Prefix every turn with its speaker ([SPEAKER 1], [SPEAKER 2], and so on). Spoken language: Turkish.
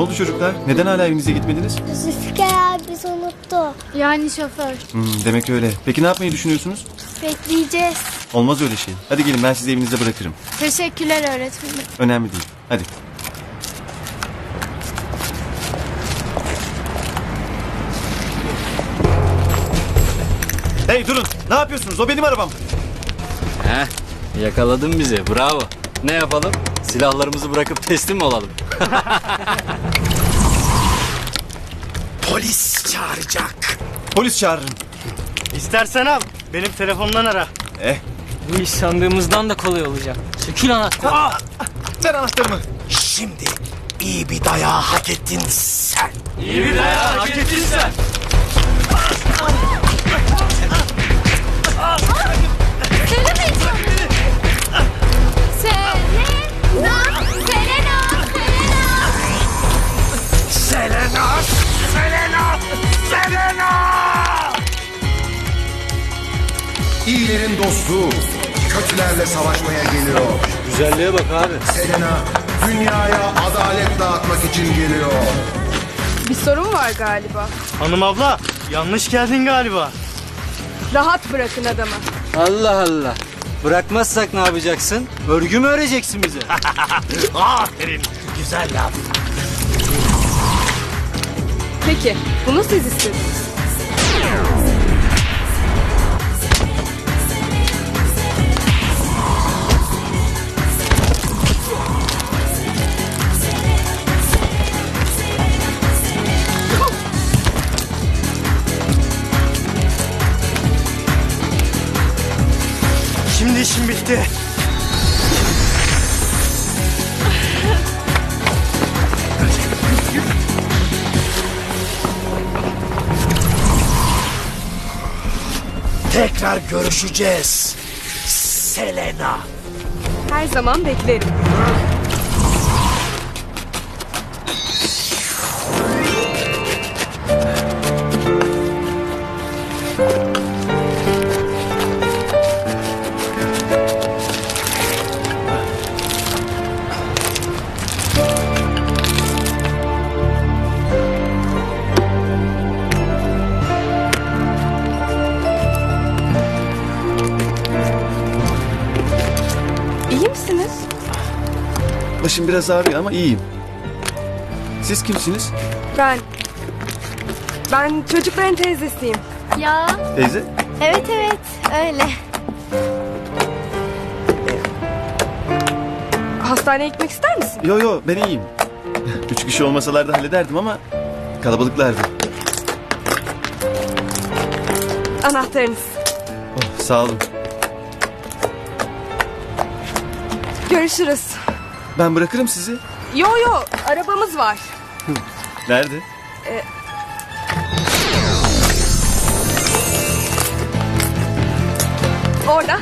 [SPEAKER 1] oldu çocuklar? Neden hala evinize gitmediniz?
[SPEAKER 2] Zülfikar abi bizi unuttu.
[SPEAKER 3] Yani şoför.
[SPEAKER 1] Hmm, demek öyle. Peki ne yapmayı düşünüyorsunuz?
[SPEAKER 3] Bekleyeceğiz.
[SPEAKER 1] Olmaz öyle şey. Hadi gelin ben sizi evinizde bırakırım.
[SPEAKER 3] Teşekkürler öğretmenim.
[SPEAKER 1] Önemli değil. Hadi. Hey durun. Ne yapıyorsunuz? O benim arabam.
[SPEAKER 4] Heh, yakaladın bizi. Bravo. Ne yapalım? Silahlarımızı bırakıp teslim mi olalım?
[SPEAKER 5] Polis çağıracak.
[SPEAKER 1] Polis çağırırım.
[SPEAKER 6] İstersen al. Benim telefondan ara.
[SPEAKER 1] Eh.
[SPEAKER 7] Bu iş sandığımızdan da kolay olacak. Sökül anahtarı.
[SPEAKER 1] Ver anahtarımı.
[SPEAKER 5] Şimdi iyi bir dayağı hak ettin sen.
[SPEAKER 4] Hak ettin sen.
[SPEAKER 8] İyilerin dostu, kötülerle savaşmaya geliyor.
[SPEAKER 4] Güzelliğe bak abi.
[SPEAKER 8] Selena, dünyaya adalet dağıtmak için geliyor.
[SPEAKER 9] Bir sorun var galiba.
[SPEAKER 6] Hanım abla yanlış geldin galiba.
[SPEAKER 9] Rahat bırakın adamı.
[SPEAKER 4] Allah Allah. Bırakmazsak ne yapacaksın? Örgü mü öreceksin bize?
[SPEAKER 5] Aferin. Güzel laf.
[SPEAKER 9] Peki, bunu siz istediniz.
[SPEAKER 6] İşim bitti.
[SPEAKER 5] Tekrar görüşeceğiz. Selena.
[SPEAKER 9] Her zaman beklerim.
[SPEAKER 1] Başım biraz ağrıyor ama iyiyim. Siz kimsiniz?
[SPEAKER 9] Ben... Ben çocukların teyzesiyim.
[SPEAKER 3] Ya
[SPEAKER 1] Teyze?
[SPEAKER 3] evet evet öyle.
[SPEAKER 9] Hastaneye gitmek ister misin?
[SPEAKER 1] Yo yo ben iyiyim. Üç kişi olmasalardı hallederdim ama kalabalıklardı.
[SPEAKER 9] Anahtarınız.
[SPEAKER 1] Oh, sağ olun.
[SPEAKER 9] Görüşürüz.
[SPEAKER 1] Ben bırakırım sizi.
[SPEAKER 9] Yo yo arabamız var.
[SPEAKER 1] Nerede?
[SPEAKER 9] Ee... Orada.